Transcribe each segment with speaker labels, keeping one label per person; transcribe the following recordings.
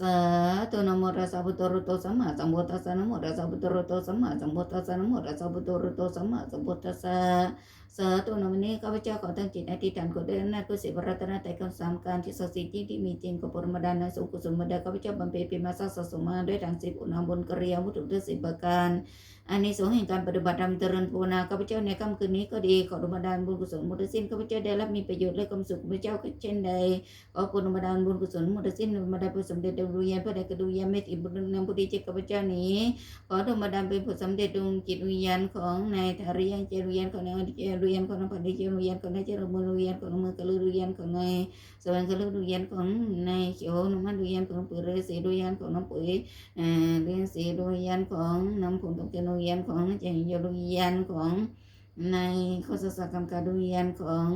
Speaker 1: สาธุนโมตัสสะพุทโธรุโตสัมมาสัมพุทธัสสะนโมตัสสะพุทโธรุโตสัมมาสัมพุทธัสสะนโมตัสสะพุทโธรุโตสัมมาสัมพุทธัสสะสาธุนะวันนี้ข้าพเจ้าขอตั้งจิตอธิษฐานขอเดินหน้ากุศลพระรัตนตรัยคำสามการที่ศักดิ์สิทธิ์ที่มีจริงกับปรมาดานะสุกุศลบรรดาข้าพเจ้าบำเพ็ญเป็นมาสร้างสะสมมาด้วยทางสิบอุณหบุญกริยาวุตุด้วยสิบประการอันนี้สงแห่งการปฏิบัติธรรมเจริญภาวนาข้าพเจ้าในค่ำคืนนี้ก็ดีขอดลบันดาลบุญกุศลมุตสิ้นข้าพเจ้าได้รับมีประโยชน์และความสุขข้าพเจ้าเช่นใดขอคุณธรรมดาลบุญกุศลมุตสิ้นธรรมดาเป็นสมเด็จดวงวิญญาณพระใดกระดูกยาเมตติบุญนำบุตรีเจกับพระเจ้านี้ ขอธรรมดาเป็นผลสำเร็จดวงจิตวิญญาณของนายธาริยังเจริญญาณของนายเจริญญาณของนายพันธิเจริญญาณของนายเจริญมือวิญญาณของมือกระลือวิญญาณของนายสวรรค์กระลือวิญญาณของนายเขียวน้ำมันวิญญาณของปุ๋ยเรศวิญญาณของน้ำปุ๋ยเอ่อเรียนสีวิญญาณของน้ำผงตกเกนวิญญาณของเจริญวิญญาณของ ในข้อสสกรรมการวิญญาณของ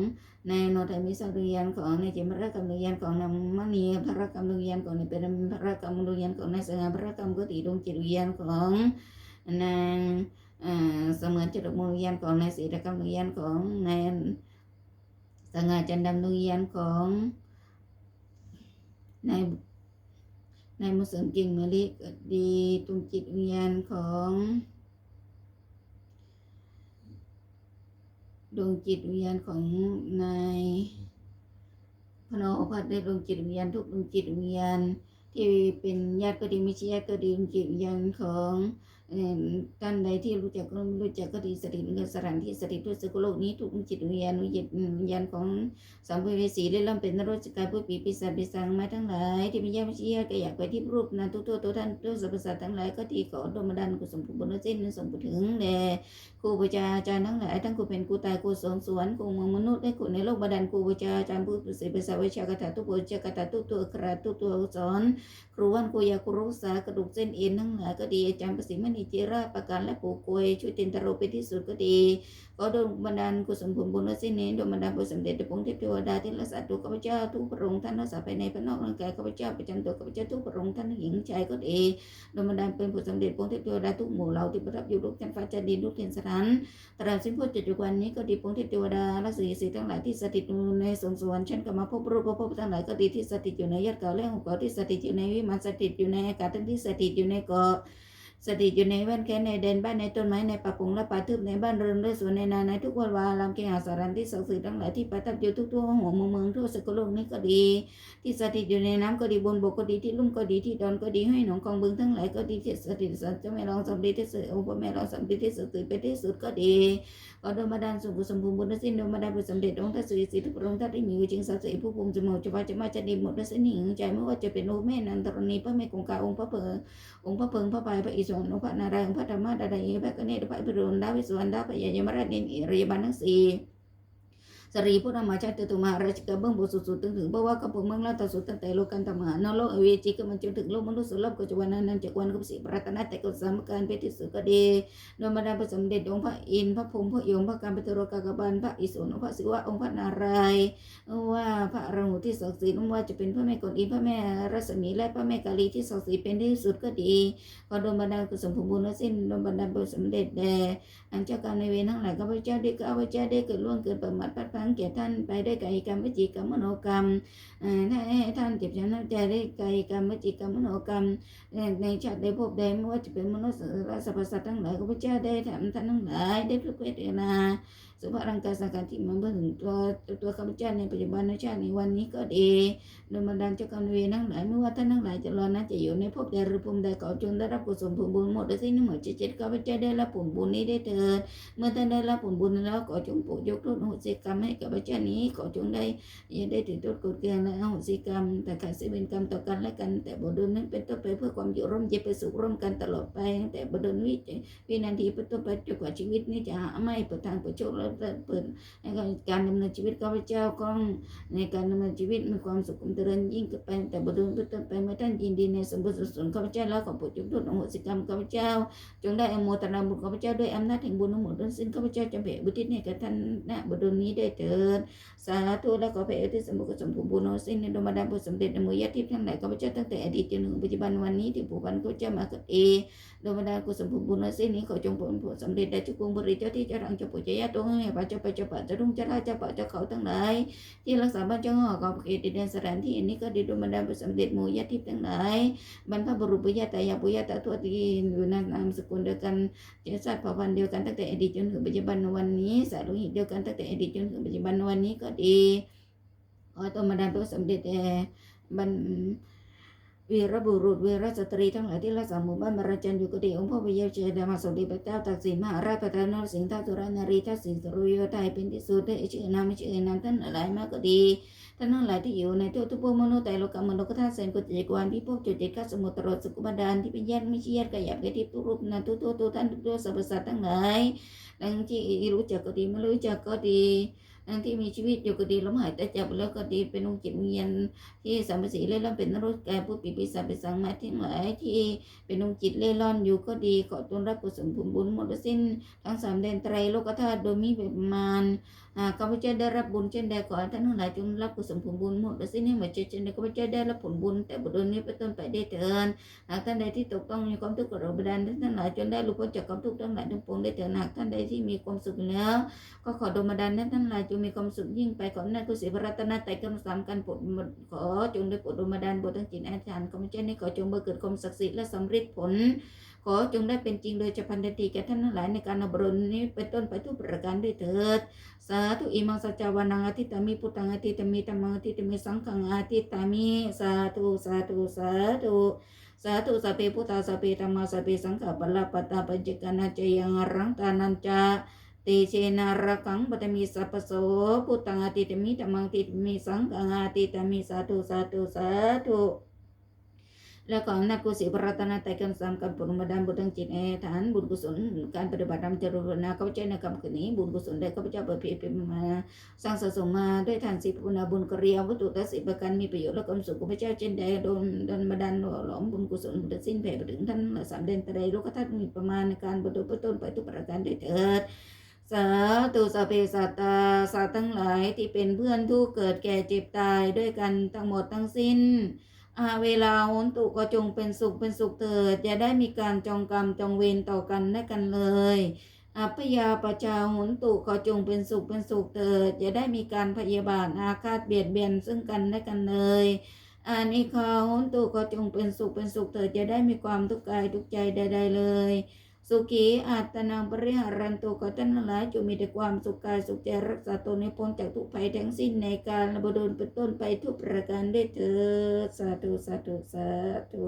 Speaker 1: ในโนทมิสังเรียนของในเจมรกรรมเรียนของนำมณีพระกรรมเรียนของในเป็นพระกรรมเรียนของในสง่าพระกรรมกุฏิดวงจิตวิญญาณของนางเสมือนจิตมุญญาณของในศีลกรรมเรียนของในสง่าจันดำเรียนของในในมุสลิมกิ่งมะลิดีดวงจิตวิญญาณของ ดวงจิตวิญญาณของนายพระนอภัทรได้ดวงจิตวิญญาณทุกดวงจิตวิญญาณที่เป็นญาติก็ดีไม่ใช่ญาติก็ดีดวงจิตวิญญาณของ ท่านใดที่รู้จักก็รู้จักก็ดีสถิตในสถานที่สถิตทั่วสกลโลกนี้ทุกจิตวิญญาณวิญญาณของสัมภเวสีได้เริ่มเป็นนรกสกายผู้ปีปีศาจปีศาจมาทั้งหลายที่เป็นญาติไม่ใช่ญาติก็อยากไปที่รูปนั้นทุกตัวตัวท่านทุกสรรพสัตว์ทั้งหลายก็ดีขอดลบันกุศลผลบุญสิ้นนั้นส่งไปถึงแด่ครูบูชาอาจารย์ทั้งหลายทั้งครูเป็นครูตายครูสอนสวนครูเมืองมนุษย์และครูในโลกบาดาลครูบูชาอาจารย์ผู้ประเสริฐภาษาวิชากถาทุกบทจากถาทุกตัวกระทุกตัวสอนครูวันครูยาครูรักษากระดูกเส้นเอ็นทั้งหลายก็ดีอาจารย์ประสิทธิ์มณีจิราประการและปูกวยช่วยเต็นตโรเป็นที่สุดก็ดีขอดลบันดาลกุศลผลบุญสิ้นนี้โดลบันดาลบุญสำเร็จพงเทพเทวดาที่รักษาตัวข้าพเจ้าทุกพระองค์ท่านรักษาภายในภายนอกร่างกายข้าพเจ้าประจำตัวข้าพเจ้าทุกพระองค์ท่านหญิงชายก็ดีโดลบันดาลเป็นผลสำเร็จพงเทพเทวดาทุกหมู่เหล่าที่ประทับอยู่ลูกจันทร์ฟ้าจันทร์ดินลูกเทียนสถานตราบสิ้นพุทธจุจุวันนี้ก็ดีปวงเทพเทวดาและสีสีทั้งหลายที่สถิตอยู่ในสวงสวรรค์เช่นกับมาพบรูปพบทั้งหลายก็ดีที่สถิตอยู่ในยอดเขาและหุบเขาที่สถิตอยู่ในวิมานสถิตอยู่ในอากาศทั้งที่สถิตอยู่ในเกาะ สถิตอยู่ในแว่นแค่ในเดนบ้านในต้นไม้ในป่าปงและป่าทึบในบ้านเรือนและสวนในนาในทุกวันวาลามเกหาสารันที่ศักดิ์สิทธิ์ทั้งหลายที่ประทับอยู่ทุกทั่วหัวเมืองเมืองทั่วสกลโลกนี้ก็ดี ที่สถิตอยู่ในน้ำก็ดีบนบกก็ดีที่ลุ่มก็ดีที่ดอนก็ดีให้หนองกองบึงทั้งหลายก็ดีที่สถิตสัตว์เจ้าแม่รองสมเด็จที่สุดองค์พระแม่รองสมเด็จที่สุดตื่นเป็นที่สุดก็ดีขอดลบันดาลสุขสมบูรณ์บุญสิ้นโดลบันดาลบุญสำเร็จองค์ท่านสุริสิทธิพระองค์ท่านได้มีอยู่จริงศักดิ์สิผู้ภูมิจมูกจะว่าจะมาจะดีหมดและสิ้นหญิงใจไม่ว่าจะเป็นโอแม่นันทรณีพระแม่คงคาองค์พระเพอองค์พระเพิงพระปายพระอิศวรองค์พระนารายณ์พระธรรมดาดายพระกเนตพระพิรุณดาวิสวรรณดาพยายมราชเนนอิริยบาลทั้งสี่ สรีพุทธมาชาติตุมาราชกะเบื้องบนสุดๆถึงถึงเพราะว่ากับผมเมืองลาตสุดตั้งแต่โลกันธรรมานโลกอเวจีก็มันจนถึงโลกมนุษย์สุลภก็จะวันนั้นจากวันกับสิปรัตนาแต่ก็สามการเป็นที่สุก็ดีโดยมาดาพระสมเด็จองค์พระอินทร์พระพรหมพระยมพระการปฏิโรกากบาลพระอิศวรพระศิวะองค์พระนารายณ์ว่าพระอรหันต์ที่ศักดิ์สิทธิ์ว่าจะเป็นพระแม่กวนอิมพระแม่รัศมีและพระแม่กาลีที่ศักดิ์สิทธิ์เป็นที่สุดก็ดีขอโดยมาดากุศลผลบุญและสิ้นโดยมาดาพระสมเด็จแด่อันเจ้ากรรมในเวรทั้งหลายข้าพเจ้าได้ข้าพเจ้าได้เกิดล่วงเกิดประมาทพลาดพงแก่ท่านไปได้กายกรรมวจิกรรมมโนกรรมถ้าให้ท่านเจ็บช้ำน้ำใจได้กายกรรมวจิกรรมมโนกรรม ในชาติใดภพใดไม่ว่าจะเป็นมนุษย์และสรรพสัตว์ทั้งหลายข้าพเจ้าได้ทำท่านทั้งหลายได้พระเวทนา สุภาพร่างกาสังขารที่มันเบื่อถึงตัวตัวข้าพเจ้าในปัจจุบันนชาติในวันนี้ก็ดีโดยบันดาลเจ้ากรรมเวรทั้งหลายไม่ว่าท่านทั้งหลายจะรอนั้นจะอยู่ในภพใดหรือภูมิใดขอจงได้รับกุศลผลบุญหมดและสิ้นหมดเจะเจ็ดข้าพเจ้าได้รับผลบุญนี้ได้เถิดเมื่อท่านได้รับผลบุญแล้วขอจงโปรดยกโทษอโหสิกรรมให้กับพระเจ้านี้ขอจงได้ย่าได้ถือโทษกดเกลียงและอโหสิกรรม แต่ขาดเสียเป็นกรรมต่อกันและกัน แต่บทเดินนั้นเป็นต้นไปเพื่อความอยู่ร่วมเย็นเป็นสุขร่วมกันตลอดไปตั้งแต่บทเดินวิจวินาทีเป็นต้นไปจนกว่าชีวิตนี้จะหาไม่เปิดทางเปิดโชคและเปิดในการดำเนินชีวิตข้าพเจ้าก็ในการดำเนินชีวิตมีความสุขความเจริญยิ่งขึ้นไปแต่บทเดินเป็นต้นไปเมื่อท่านยินดีในสมบูรณ์สุขข้าพเจ้าแล้วขอโปรดยกโทษอโหสิกรรมข้าพเจ้า จงได้อโมทนาบุญข้าพเจ้าด้วยอำนาจแห่งบุญทั้งหมดทั้งสิ้นข้าพเจ้าจะเผ่บุทิศให้แก่ท่านณบดลนี้ได้เถิดสาธุและขอเผ่อุที่สมบูรณ์สมบูรณ์บุญสิ้นในดวงดาลบุญสำเร็จในมือญาติทิพย์ทั้งหลายข้าพเจ้าตั้งแต่อดีตจนถึงปัจจุบันวันนี้ที่ผู้พันข้าพเจ้ามาเกิดเองดวงดาลกุศลบุญทั้งสิ้นนี้ขอจงผลผลสำเร็จได้ทุกวงบริเจ้าที่เจ้าทางเจ้าปู่เจ้าย่าตัวเฮแห่งพระเจ้าไปเจ้าป่าเจ้ารุ่งเจ้าราเจ้าป่าเจ้าเขาทั้งหลายที่รักษาบ้านเจ้าหอขอบเขตดินแดนสถานที่อันนี้ก็ดีดวงบันดาลพระสมเด็จหมู่ญาติทิพย์ทั้งหลายบรรพบุรุษปุญญาตายาปุญญาตาทวดที่อยู่ในนามสกุลเดียวกันเชื้อชาติเผ่าพันธุ์เดียวกันตั้งแต่อดีตจนถึงปัจจุบันวันนี้สายโลหิตเดียวกันตั้งแต่อดีตจนถึงปัจจุบันวันนี้ก็ดีขอตัวมาดาลพระสมเด็จแด่บรร วีรบุรุษวีรสตรีทั้งหลายที่รักษาหมู่บ้านบรจันอยู่ก็ดีองค์พ่อพระเยซูเจ้ามาสมเด็จพระเจ้าตากสินมหาราชประธานนรสิงห์ท้าสุรนารีทักษิณสรุโยไทยเป็นที่สุดได้ชื่อนามชื่อนามท่านหลายมากก็ดีท่านทั้งหลายที่อยู่ในทั่วทุกภพมนุษย์แต่โลกมนุษย์ก็ท่าเซนกุจิกวานพิภพจุดเจ็ดข้าสมุทรอดสุกุบดานที่เป็นญาติไม่ใช่ญาติกระยับกระทิบทุกรูปนาทุกตัวตัวท่านทุกตัวสรรพสัตว์ทั้งหลายดังที่รู้จักก็ดีไม่รู้จักก็ดี ดังที่มีชีวิตอยู่ก็ดีลมหายใจจับแล้วก็ดีเป็นองค์จิตวิญญาณที่สัมปสีเล่ร่อนเป็นนรกแกายผู้ปีปีศาจเป็นสังมาทั้งหลายที่เป็นองค์จิตเล่ร่อนอยู่ก็ดีขอต้นรับกุศลผลบุญหมดสิ้น ทั้งสามแดนไตรโลกธาตุโดยมีประมาณหากข้าพเจ้าได้รับบุญเช่นใดขอท่านทั้งหลายจงรับกุศลผลบุญหมดและสิ้นให้หมดเช่นใดข้าพเจ้าได้รับผลบุญแต่บุญนี้เป็นต้นไปได้เถิดหากท่านใดที่ตกต้องมีความทุกข์กดบันดาลท่านทั้งหลายจนได้หลุดพ้นจากความทุกข์ทั้งหลายทั้งปวงได้เถิดหากท่านใดที่มีความสุขแล้ว ก็ขอดลบันดาลท่านทั้งหลายจงมีความสุขยิ่งไปขออำนากุศลพระรัตนตรัยกำสามกันปลดขอจงได้ปลดดลบันดาลบททั้งจิตอาจารย์ข้าพเจ้านี้ขอจงเบังเกิดความศักดิ์สิทธิ์และสำเร็จผล ขอจงได้เป็นจริงโดยจะพันธทีแก่ท่านทั้งหลายในการอบรมนี้เป็นต้นไปทุกประการด้วยเถิด สาธุอิมังสัจจาวานังอาทิตามิพุทธังอาทิตามิธรรมังอาทิตามิสังฆังอาทิตามิสาธุสาธุสาธุสาธุสัพเพพุทธาสัพเพธรรมาสัพเพสังฆปะละปะตาปัญจกนาจยังรังตานันจา เตเชนาระกังปตมิสัพโสพุทธังอาทิตมิธรรมังอาทิตมิสังฆังอาทิตมิสาธุสาธุสาธุแล้วก็อนาจกุศลพระรัตนตรัยกันสามกันปรมาดานบุญทั้งจิตแอฐานบุญกุศลการปฏิบัติธรรมเจริญนาข้าพเจ้าในคำคืนนี้บุญกุศลได้ข้าพเจ้าเประเพณเป็นมาสร้างสะสมมาด้วยทานสิบุญบุญกริยาวัตถุทัศสิประการมีประโยชน์และความสุขข้าพเจ้าเช่นใดโดนโดนมาดันหล่อหลอมบุญกุศลบุญสิ้นแผ่ไปถึงท่านสามเดนตรัยโลกธาตุมีประมาณในการบรรลุต้นไปทุกประการด้วยเถิด สาธุสเพสัตตาสัตว์ทั้งหลายที่เป็นเพื่อนทุกข์เกิดแก่เจ็บตายด้วยกันทั้งหมดทั้งสิ้นอาเวลาโหนตุก็จงเป็นสุขเป็นสุขเถิดอย่าได้มีการจองกรรมจองเวรต่อกันและกันเลยอัพยาปชาโหนตุก็จงเป็นสุขเป็นสุขเถิดอย่าได้มีการพยาบาทอาฆาตเบียดเบียนซึ่งกันและกันเลยอานิคาโหนตุก็จงเป็นสุขเป็นสุขเถิดอย่าได้มีความทุกข์กายทุกใจใด ๆ เลย สุขีอาตนางบริหารันตุก็ท่านทั้งหลายจงมีแต่ความสุขกายสุขใจรักษาตนให้พ้นจากทุกภัยทั้งสิ้นในการระบดลเป็นต้นไปทุกประการได้เถิดสาธุสาธุสาธุ